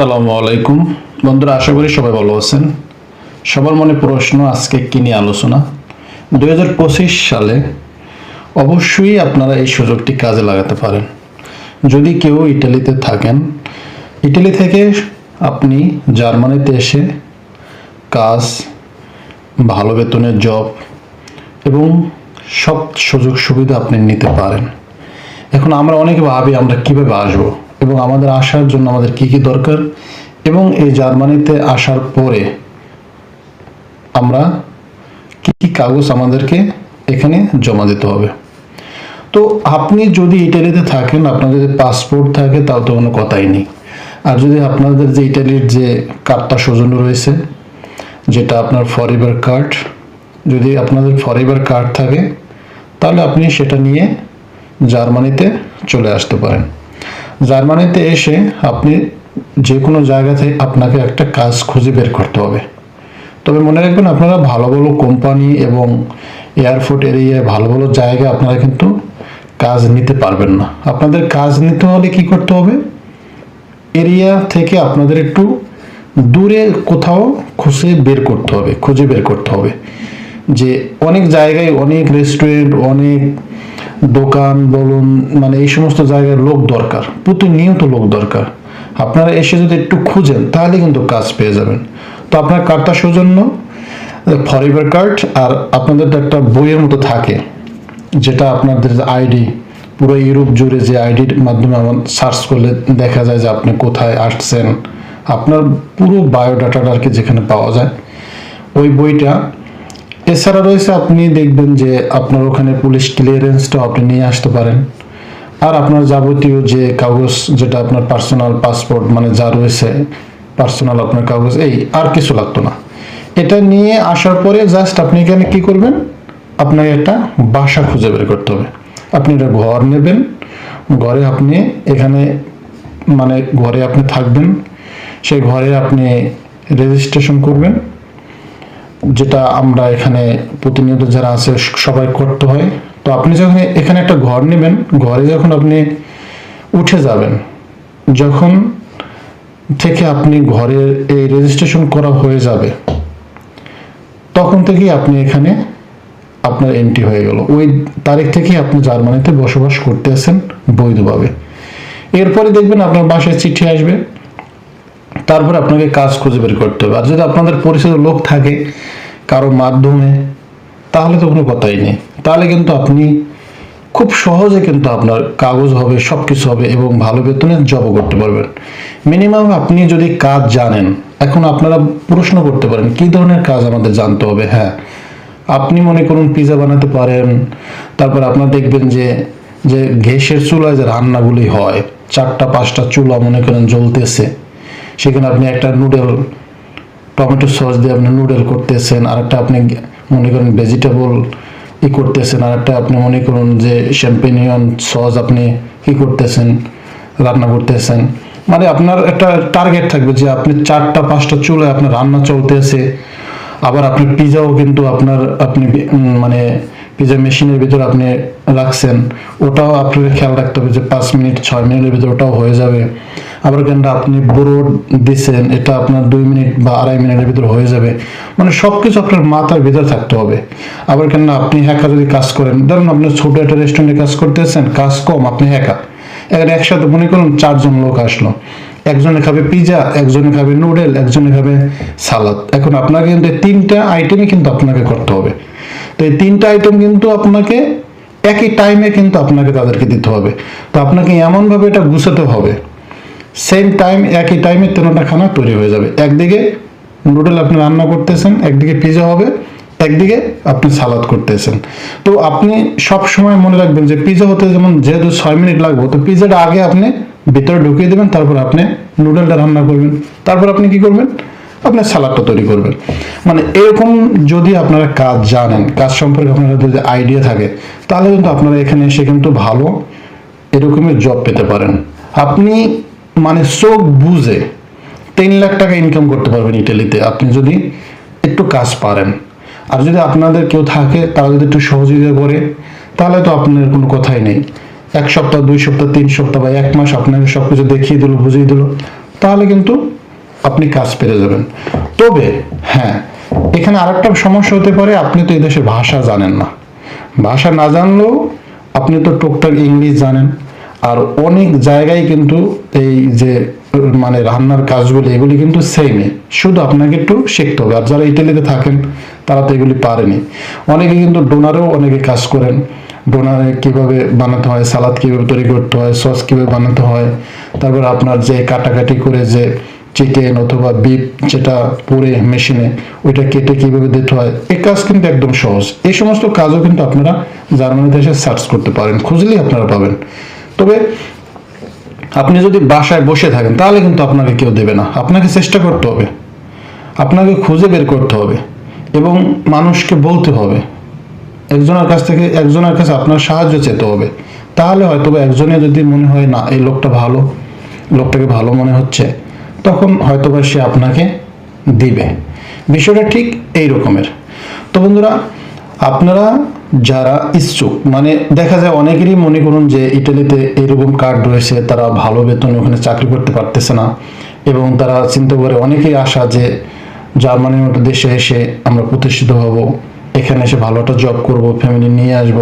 আসসালামু আলাইকুম। বন্ধুরা, আশা করি সবাই ভালো আছেন। সবার মনে প্রশ্ন, আজকে কি নিয়ে আলোচনা? দুই হাজার পঁচিশ সালে অবশ্যই আপনারা এই সুযোগটি কাজে লাগাতে পারেন। যদি কেউ ইটালিতে থাকেন, ইটালি থেকে আপনি জার্মানিতে এসে কাজ, ভালো বেতনের জব এবং সব সুযোগ সুবিধা আপনি নিতে পারেন। এখন আমরা অনেকে ভাবি, আমরা কীভাবে আসব? এবং আমাদের আসার জন্য আমাদের কি কি দরকার? এবং এই জার্মানিতে আসার পরে আমরা কি কি কাগজ আমাদেরকে এখানে জমা দিতে হবে? তো আপনি যদি ইটালিতে থাকেন, আপনার যদি পাসপোর্ট থাকে, তাও তো কোনো কথাই নেই। আর যদি আপনাদের যে ইটালির যে কার্ডটা সৌজন্য রয়েছে, যেটা আপনার ফরিবার কার্ড যদি আপনাদের ফরিবার কার্ড থাকে, তাহলে আপনি সেটা নিয়ে জার্মানিতে চলে আসতে পারেন। জার্মানিতে এসে আপনি যে কোনো জায়গাতে আপনাকে একটা কাজ খুঁজে বের করতে হবে। তবে মনে রাখবেন আপনারা ভালো ভালো কোম্পানি এবং এয়ারপোর্ট এরিয়ায় ভালো ভালো জায়গায় আপনারা কিন্তু কাজ নিতে পারবেন না। আপনাদের কাজ নিতে হলে কি করতে হবে? এরিয়া থেকে আপনাদের একটু দূরে কোথাও খুঁজে বের করতে হবে, খুঁজে বের করতে হবে। যে অনেক জায়গায় অনেক রেস্টুরেন্ট অনেক দোকান বলুন মানে এই সমস্ত জায়গায় লোক দরকার, প্রতিনিয়ত লোক দরকার। আপনারা এসে যদি একটু খুঁজেন, তাহলে কিন্তু কাজ পেয়ে যাবেন। তো আপনার কার্ডটা সৌজন্য ফরিবার কার্ড আর আপনাদের তো একটা বইয়ের মতো থাকে, যেটা আপনাদের আইডি পুরো ইউরোপ জুড়ে যে আইডির মাধ্যমে আমার সার্চ করলে দেখা যায় যে আপনি কোথায় আসছেন। আপনার পুরো বায়োডাটাটা আর কি যেখানে পাওয়া যায়, ওই বইটা এছাড়া রয়েছে আপনি দেখবেন যে আপনার ওখানে পুলিশ ক্লিয়ারেন্সটাও আপনি নিয়ে আসতে পারেন। আর আপনার যাবতীয় যে কাগজ, যেটা আপনার পার্সোনাল পাসপোর্ট মানে যা রয়েছে পার্সোনাল আপনার কাগজ, এই আর কিছু লাগতো না। এটা নিয়ে আসার পরে জাস্ট আপনি এখানে কি করবেন? আপনাকে একটা বাসা খুঁজে বের করতে হবে। আপনি একটা ঘর নেবেন। ঘরে আপনি এখানে মানে ঘরে আপনি থাকবেন। সেই ঘরে আপনি রেজিস্ট্রেশন করবেন। যেটা আমরা এখানে প্রতিনিয়ত যারা আছে, সবাই করতে হয়। তো আপনি যখন এখানে একটা ঘর নেবেন, ঘরে যখন আপনি উঠে যাবেন, যখন থেকে আপনি ঘরে এই রেজিস্ট্রেশন করা হয়ে যাবে, তখন থেকেই আপনি এখানে আপনার এন্ট্রি হয়ে গেল। ওই তারিখ থেকেই আপনি জার্মানিতে বসবাস করতে আছেন বৈধভাবে। এরপরে দেখবেন আপনার বাসায় চিঠি আসবে। তারপর আপনাকে কাজ খুঁজে বের করতে হবে। আর যদি আপনাদের পরিচিত লোক থাকে কারও মাধ্যমে, তাহলে তো কোনো কথাই নেই। তাহলে কিন্তু আপনি খুব সহজে কিন্তু আপনার কাগজ হবে সব কিছু হবে এবং ভালো বেতনে জবও করতে পারবেন। মিনিমাম আপনি যদি কাজ জানেন, এখন আপনারা প্রশ্ন করতে পারেন, কি ধরনের কাজ আমাদের জানতে হবে? হ্যাঁ আপনি মনে করুন পিজা বানাতে পারেন, তারপর আপনার দেখবেন যে যে গ্যাসের চুলায় যে রান্নাগুলি হয়, চারটা, পাঁচটা চুলা মনে করেন জ্বলতেছে সেখানে আপনি একটা নুডল টমেটো সস দিয়ে আপনি নুডল করতেছেন আর একটা আপনি মনে করেন ভেজিটেবল ই করতেছেন আর একটা আপনি মনে করুন যে শ্যাম্পেনিয়ন সস আপনি কি করতেছেন, রান্না করতেছেন। মানে আপনার একটা টার্গেট থাকবে যে আপনি চারটা, পাঁচটা চুলে আপনার রান্না চলতেছে, আবার আপনি পিজাও কিন্তু আপনার, আপনি মানে পিজা মেশিনের ভিতরে আপনি রাখছেন। ওটাও আপনাকে খেয়াল রাখতে হবে যে পাঁচ মিনিট, ছয় মিনিটের ভিতর ওটাও হয়ে যাবে। আবার কেন আপনি বুড়ো দিচ্ছেন এটা আপনার দুই মিনিট বা আড়াই মিনিটের ভিতর হয়ে যাবে। মানে সব কিছু আপনার মাথার ভিতরে থাকতে হবে। আবার কেন আপনি হ্যাকা যদি কাজ করেন, ধরুন আপনি ছোট একটা রেস্টুরেন্টে কাজ করতেছেন, কাজ কম, আপনি হ্যাকা এখানে একসাথে মনে করুন চারজন লোক আসলো। একজনে খাবে পিজা একজনে খাবে নুডেল একজনে খাবে সালাদ এখন আপনাকে কিন্তু তিনটা আইটেমই কিন্তু আপনাকে করতে হবে। তো এই তিনটা আইটেম কিন্তু আপনাকে একই টাইমে কিন্তু আপনাকে তাদেরকে দিতে হবে। তো আপনাকে এমনভাবে এটা গুছাতে হবে। সেম টাইম একই টাইমে তিনটা খানা তৈরি হয়ে যাবে। একদিকে নুডল আপনি রান্না করতেছেন, একদিকে পিজা হবে, একদিকে আপনি সালাদ করতেছেন। তো আপনি সব সময় মনে রাখবেন যে পিজা হতে যেমন যেহেতু ছয় মিনিট লাগবে, তো পিজাটা আগে আপনি ভিতরে ঢুকিয়ে দেবেন, তারপর আপনি নুডলটা রান্না করবেন। তারপর আপনি কি করবেন? আপনার সালাদটা তৈরি করবেন। মানে এরকম যদি আপনারা কাজ জানেন, কাজ সম্পর্কে আপনারা যদি আইডিয়া থাকে, তাহলে কিন্তু আপনারা এখানে এসে কিন্তু ভালো এরকমের জব পেতে পারেন। আপনি মানে চোখ বুঝে তিন লাখ টাকা ইনকাম করতে পারবেন ইটালিতে আপনি যদি একটু কাজ পারেন। আর যদি আপনাদের কেউ থাকে, তারা যদি একটু সহযোগিতা করে, তাহলে তো আপনার কোনো কথাই নেই। এক সপ্তাহ, দুই সপ্তাহ, তিন সপ্তাহ বা এক মাস আপনাকে সব কিছু দেখিয়ে দিল, বুঝিয়ে দিল, তাহলে কিন্তু আপনি কাজ পেরে যাবেন। তবে হ্যাঁ এখানে আরেকটা সমস্যা হতে পারে, আপনি তো এই দেশের ভাষা জানেন না। ভাষা না জানলেও আপনি তো টুকটাক ইংলিশ জানেন। আর অনেক জায়গায় কিন্তু এই যে মানে রান্নার কাজগুলি, এগুলি কিন্তু সেমই শুধু আপনাকে একটু শিখতে হবে। আর যারা ইটালিতে থাকেন, তারা তো এগুলি পারেনি। অনেকে কিন্তু ডোনারেও অনেকে কাজ করেন। ডোনারে কীভাবে বানাতে হয়, সালাদ কীভাবে তৈরি করতে হয়, সস কীভাবে বানাতে হয়। তারপর আপনার যে কাটাকাটি করে যে চিকেন অথবা বিফ যেটা পুরে মেশিনে ওইটা কেটে কীভাবে দিতে হয় এই কাজ কিন্তু একদম সহজ। এই সমস্ত কাজও কিন্তু আপনারা জার্মানিতে এসে সার্চ করতে পারেন। খুঁজলেই আপনারা পাবেন। তবে আপনি যদি বাসায় বসে থাকেন, তাহলে কিন্তু আপনাকে কেউ দেবে না। আপনাকে চেষ্টা করতে হবে। আপনাকে খুঁজে বের করতে হবে এবং মানুষকে বলতে হবে। একজনের কাছ থেকে একজনের কাছে আপনার সাহায্য চেতে হবে। তাহলে হয়তো একজনে যদি মনে হয়, না, এই লোকটা ভালো, লোকটাকে ভালো মনে হচ্ছে, তখন হয়তো বা সে আপনাকে দিবে। বিষয়টা ঠিক এই রকমের। তো বন্ধুরা, আপনারা যারা ইচ্ছুক মানে দেখা যায় অনেকেরই মনে করুন যে ইটালিতে এরকম কার্ড রয়েছে, তারা ভালো বেতনে ওখানে চাকরি করতে পারতেছে না এবং তারা চিন্তা করে অনেকেই আশা যে জার্মানির মতো দেশে এসে আমরা প্রতিষ্ঠিত হব, এখানে এসে ভালো একটা জব করব ফ্যামিলি নিয়ে আসব,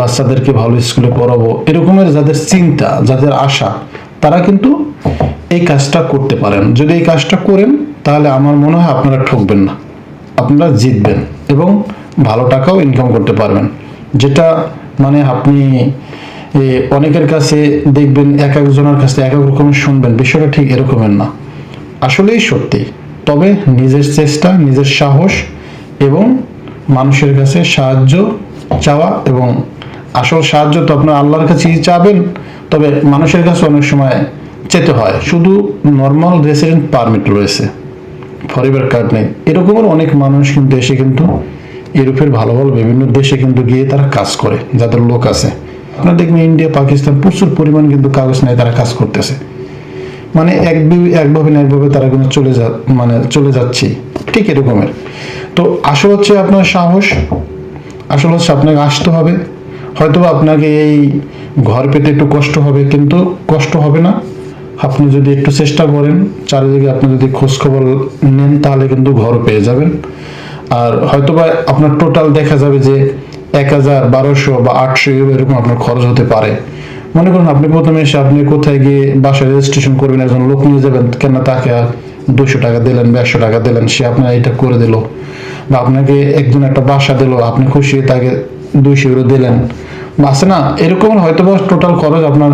বাচ্চাদেরকে ভালো স্কুলে পড়াবো, এরকমের যাদের চিন্তা, যাদের আশা, তারা কিন্তু এই কাজটা করতে পারেন। যদি এই কাজটা করেন, তাহলে আমার মনে হয় আপনারা ঠকবেন না, আপনারা জিতবেন এবং ভালো টাকাও ইনকাম করতে পারবেন। যেটা মানে আপনি অনেকের কাছে দেখবেন এক একজনের কাছে এক এক রকমের শুনবেন, বিষয়টা ঠিক এরকমের না। আসলেই সত্যি। তবে নিজের চেষ্টা, নিজের সাহস এবং মানুষের কাছে সাহায্য চাওয়া এবং আসল সাহায্য তো আপনার আল্লাহর কাছেই চাবেন, তবে মানুষের কাছে অনেক সময় চেতে হয়। শুধু নর্মাল রেসিডেন্ট পারমিট রয়েছে। ফরিবার কার্ড নেই। এরকমের অনেক মানুষ কিন্তু এসে কিন্তু ইউরোপের ভালো ভালো বিভিন্ন দেশে কিন্তু গিয়ে তারা কাজ করে, যাদের লোক আছে। আপনার দেখবেন ইন্ডিয়া, পাকিস্তান প্রচুর পরিমাণ কিন্তু কাগজ নেই তারা কাজ করতেছে। মানে এক একভাবে না একভাবে তারা কিন্তু চলে যা মানে চলে যাচ্ছে। ঠিক এরকমের। তো আসল হচ্ছে আপনার সাহস। আসল হচ্ছে আপনাকে আসতে হবে। হয়তো আপনাকে এই ঘর পেতে একটু কষ্ট হবে, কিন্তু কষ্ট হবে না। আপনি যদি একটু চেষ্টা করেন, চারিদিকে আপনি যদি খোঁজখবর নেন, তাহলে কিন্তু ঘর পেয়ে যাবেন। আর হয়তোবা আপনার টোটাল দেখা যাবে যে এক হাজার বারোশো বা আটশো এরকম আপনার খরচ হতে পারে। মনে করুন আপনি প্রথমে এসে আপনি কোথায় গিয়ে বাসায় রেজিস্ট্রেশন করবেন, একজন লোক নিয়ে যাবেন কেন তাকে দুশো টাকা দিলেন দেড়শো টাকা দিলেন, সে আপনার এটা করে দিল। বা আপনাকে একজন একটা বাসা দিল, আপনি খুশি তাকে দুইশো ইউরো দিলেন। বা আছে না, এরকম হয়তো বা টোটাল খরচ আপনার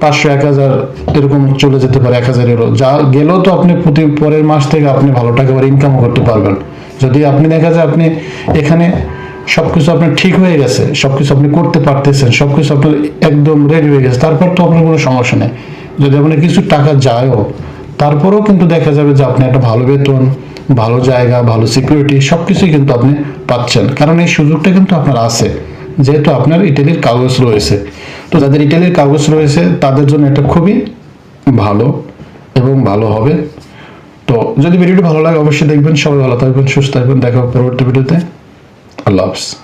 পাঁচশো এক হাজার এরকম চলে যেতে পারে এক হাজার ইউরো যা গেলেও তো আপনি প্রতি পরের মাস থেকে আপনি ভালো টাকা ইনকামও করতে পারবেন। যদি আপনি দেখা যায় আপনি এখানে সবকিছু আপনার ঠিক হয়ে গেছে, সবকিছু আপনি করতে পারতেছেন, সবকিছু আপনার একদম রেডি হয়ে গেছে, তারপর তো আপনার কোনো সমস্যা নেই। যদি আপনি কিছু টাকা যায়ও, তারপরেও কিন্তু দেখা যাবে যে আপনি একটা ভালো বেতন, ভালো জায়গা, ভালো সিকিউরিটি সব কিছুই কিন্তু আপনি পাচ্ছেন। কারণ এই সুযোগটা কিন্তু আপনার আছে, যেহেতু আপনার ইটালির কাগজ রয়েছে। তো যাদের ইটালির কাগজ রয়েছে, তাদের জন্য এটা খুবই ভালো এবং ভালো হবে। তো যদি ভিডিওটি ভালো লাগে, অবশ্যই দেখবেন। সবাই ভালো থাকবেন, সুস্থ থাকবেন। দেখা পরবর্তী ভিডিওতে। আল্লাহ হাফিজ।